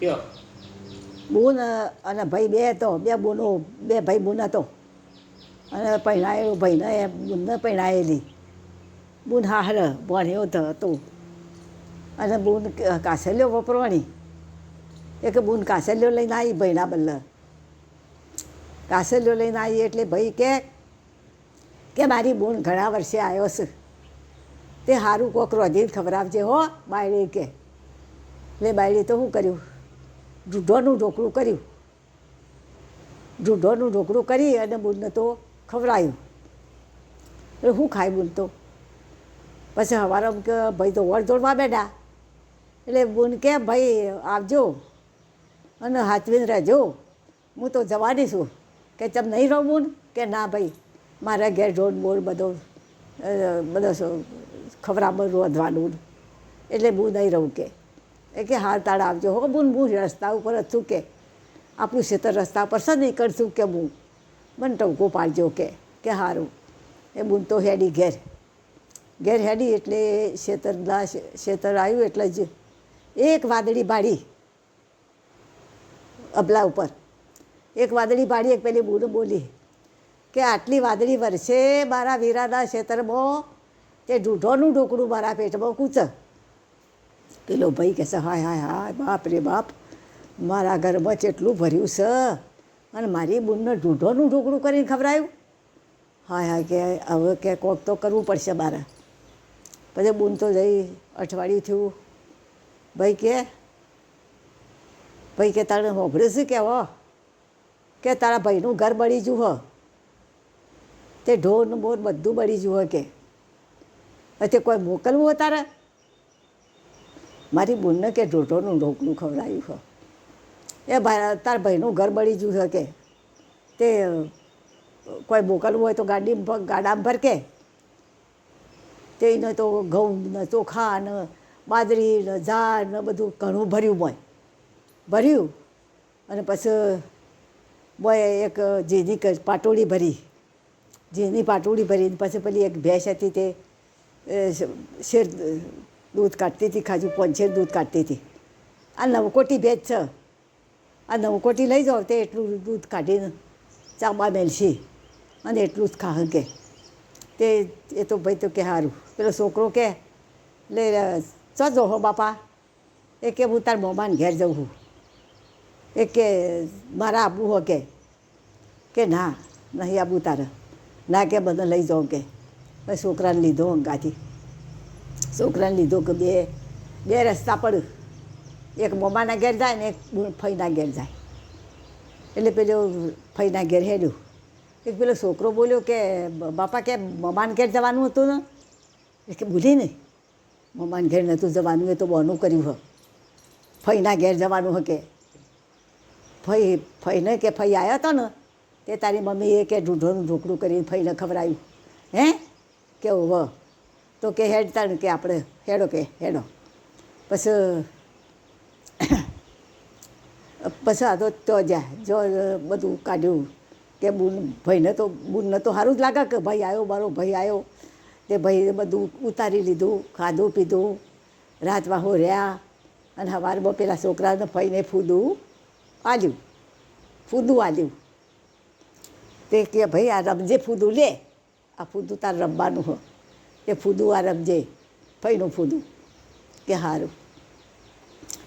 કયો? બુન અને ભાઈ બે હતો બે બુનો, બે ભાઈ બુન હતો અને પહેણાયેલો ભાઈને એ બુનને પહેણાયેલી બુન હાર ભણ્યો તો હતો. અને બુન કાસેલ્યો કાસલ્યો એક બુન કાસેલ્યો લઈને આવી ભાઈના બલ્લ. કાસેલ્યો લઈને આવી એટલે ભાઈ કે કે મારી બુન ઘણા વર્ષે આવ્યો છે. તે સારું કોક રોધીને ખવડાવજે હો, બાયડી કે. એટલે બાયડી, તો શું કર્યું? ઢૂઢોનું ઢોકળું કર્યું. ઢૂંઢોનું ઢોકળું કરી અને બુનને તો ખવડાયું. એટલે હું બુન તો? પછી સવારે કે, ભાઈ તો વળ દોડવા બેઠા. એટલે બુન કે, ભાઈ, આવજો અને હાથવીને રહેજો. હું તો જવાની છું. કે તમે નહીં રહો બુન? કે, ના ભાઈ, મારા ઘેર ઢોળ બોળ બધો બધો ખવડાવવાનું રોધવાનું એટલે બુન નહીં રહું કે. એ કે હાર તાળ આવજો. હો, બુન બુન રસ્તા ઉપર હતું કે, આપણું ખેતર રસ્તા પર છે નીકળશું કે હું મને ટંકો પાડજો કે કે સારું એ બુન તો હેડી ઘેર. ઘેર હેડી એટલે ખેતરના ખેતર આવ્યું એટલે જ એક વાદળી બાળી અબલા ઉપર. એક વાદળી બાળી, એક પેલી બુન બોલી કે આટલી વાદળી વરસે મારા વીરાના ખેતરમાં તે ઢૂંઢોનું ઢોકળું મારા પેટમાં કૂચ પેલો ભાઈ કહે છે, હાય હાય હાય, બાપ રે બાપ, મારા ઘરમાં જેટલું ભર્યું છે? અને મારી બુનને ઢૂંઢોનું ઢોકળું કરીને ખવડાયું? હાય હાય, કે હવે કે કોક તો કરવું પડશે મારે. પછી બુન તો જઈ અઠવાડિયું થયું. ભાઈ કે ભાઈ કે તારે હોભળ્યું છે કે હો કે તારા ભાઈનું ઘર બળી જુઓ હો? તે ઢોર ને બોર બધું બળી જુઓ કે? તે કોઈ મોકલવું હોય તારે? મારી બુનને કે ઢોઢોનું ઢોકળું ખવડાવ્યું છે એ ભાઈ, તાર ભાઈનું ઘર બળી ગયું છે કે. તે, કોઈ મોકલવું હોય તો ગાડી ગાડામાં ભર કે. તે એને તો ઘઉં ને ચોખા ને બાજરી ને ઝાડ ને બધું ઘણું ભર્યું હોય ભર્યું. અને પછી બોય એક જીની પાટોળી ભરી. જીની પાટોળી ભરીને પછી પેલી એક ભેંસ હતી તે શેર દૂધ કાઢતી હતી, ખાજુ પંચેર દૂધ કાઢતી હતી. આ નવકોટી ભેજ છે. આ નવકોટી લઈ જાઓ તે એટલું દૂધ કાઢીને ચાબા મેલશી અને એટલું જ ખા કે. તે, એ તો ભાઈ તો કે સારું પેલો છોકરો કે, લે ચો જો હો બાપા? એ કે, હું તાર મોમાન ઘેર જઉં છું. એ કે, મારા આબુ હો કે. કે, ના, નહીં આબુ તારે. ના કે બધા લઈ જાઉં કે. પછી છોકરાને લીધો અંગાથી. છોકરાને લીધો કે બે બે રસ્તા પડ. એક મોમાના ઘેર જાય ને એક ફઈના ઘેર જાય. એટલે પેલો ફઈના ઘેર હેડ્યું. એક પેલો છોકરો બોલ્યો કે બાપા, કે મમાન ઘેર જવાનું હતું ને? એ કે, ભૂલી નહીં મમાન ઘેર નહોતું જવાનું, એ તો બહનું કર્યું હ. ફઈના ઘેર જવાનું હ કે. ફઈ, ફઈને કે, ફઈ આવ્યો હતો ને? તે તારી મમ્મીએ કે, ઢૂંઢોનું ઢોકળું કરીને ફઈને ખવડાવ્યું હે? કેવું વ તો કે હેડતા ને કે આપણે, હેડો કે, હેડો. પછી પછી આ તો તો જાય જો બધું કાઢ્યું. કે બુન, ભાઈને તો, બુનને તો સારું જ લાગે કે ભાઈ આવ્યો મારો ભાઈ આવ્યો તે ભાઈએ બધું ઉતારી લીધું, ખાધું, પીધું. રાત વાહો રહ્યા અને સવારમાં પેલા છોકરાને ફઈને ફૂદું આલ્યું. ફૂદું આલ્યું. તે કે ભાઈ આ રમજે ફૂદું લે. આ ફૂદું તાર રમવાનું હો. એ ફૂદું આ રમજે. ફઈનું ફૂદું. કે સારું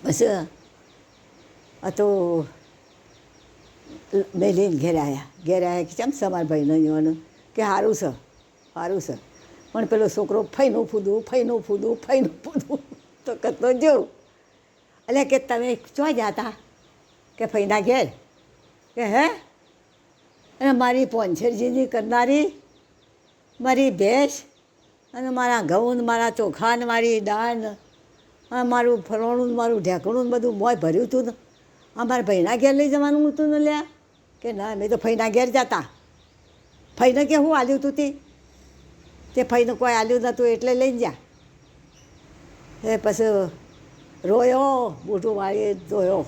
બસ આ તો મેં લઈને ઘેર આવ્યા ઘેર આવ્યા કે ચમ સમાર ભાઈનો જવાનું? કે સારું છે. સારું છે. પણ પેલો છોકરો ફઈનું ફૂદું ફઈનું ફૂદું ફઈનું ફૂદું. તો કતો જોઉં એટલે કે તમે ચો જાતા? કે ફઈના ઘેર? કે હે? અને મારી પોંછેરજીની કરનારી, મારી ભેંસ અને મારા ઘઉં મારા ચોખાને, મારી દાળ અને મારું ફરવાનું મારું ઢેકણું બધું મોય ભર્યું હતું ને. અમારા ભાઈના ઘેર લઈ જવાનું હતું ને લ્યા? કે ના, મેં તો ફઈના ઘેર જતા. ફઈને કે હું આલ્યું તું તે? તે ફઈને કોઈ આલ્યું નહોતું એટલે લઈને જા. એ પછી રોયો બૂઠું વાળી ધોયો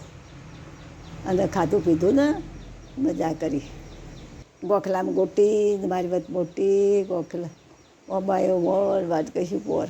અને ખાધું પીધું ને મજા કરી. ગોખલામાં ગોટી મારી વાત મોટી ગોખલા. ઓબાયો મોર વાત કહીશું પોર